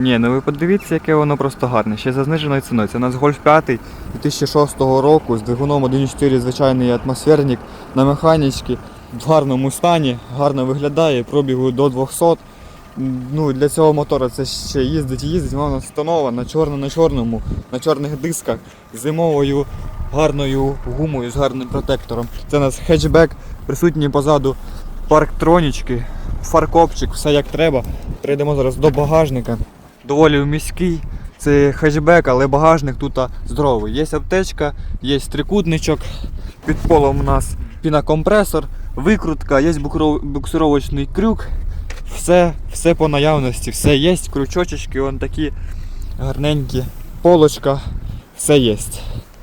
Ні, ну ви подивіться, яке воно просто гарне. Ще за зниженою ціною. Це у нас Golf 5 2006 року з двигуном 1.4 звичайний атмосферник на механічці в гарному стані, гарно виглядає, пробігу до 200. Ну, для цього мотора це ще їздить і їздить, вона встановлена на чорно на чорному, на чорних дисках з зимовою гарною гумою з гарним протектором. Це у нас хетчбек, присутній позаду парктронічки, фаркопчик, все як треба. Перейдемо зараз до багажника. Доволі міський. Це хешбек, але багажник тут здоровий. Є аптечка, є трикутничок, під полом у нас пінакомпресор, викрутка, є буксировочний крюк. Все, все по наявності, все є, крючочки, вон такі гарненькі, полочка, все є.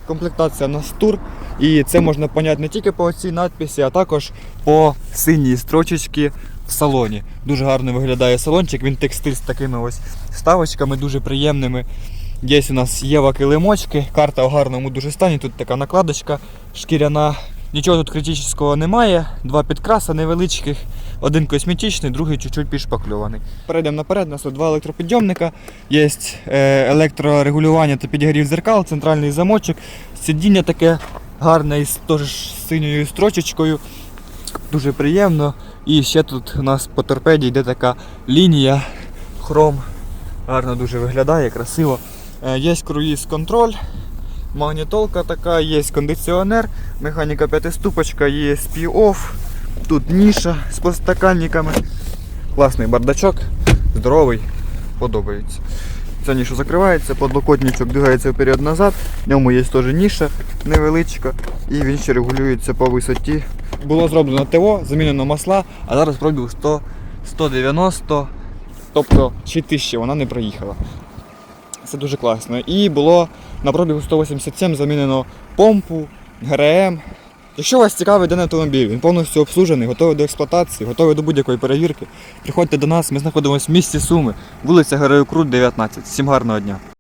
Комплектація на тур. І це можна поняти не тільки по цій надписі, а також по синій строчечці в салоні. Дуже гарно виглядає салончик, він текстиль з такими ось вставочками дуже приємними. Є у нас Єва килимочки, карта в гарному дуже стані. Тут така накладочка шкіряна. Нічого тут критичного немає. Два підкраса невеличких, один косметичний, другий чуть-чуть підшпакльований. Перейдемо наперед, у нас тут два електропідйомника, є е, електрорегулювання та підігрів зеркал, центральний замочок, сидіння таке гарне із теж синьою строчечкою. Дуже приємно. І ще тут у нас по торпеді йде така лінія, хром. Гарно дуже виглядає, красиво. Е, Є круїз-контроль, магнітолка така, є кондиціонер, механіка п'ятиступочка, є спі-офф, тут ніша з подстаканниками. Класний бардачок, здоровий, подобається. Ця ніша закривається, подлокотничок двигається вперед-назад, в ньому є теж ніша невеличка і він ще регулюється по висоті. Було зроблено ТО, замінено масла, а зараз пробіг 100, 190, тобто ще тисячі вона не проїхала. Це дуже класно. І було на пробігу 187 замінено помпу, ГРМ. Якщо вас цікавий даний автомобіль, він повністю обслужений, готовий до експлуатації, готовий до будь-якої перевірки, приходьте до нас, ми знаходимося в місті Суми, вулиця Героїв Крут, 19. Всім гарного дня!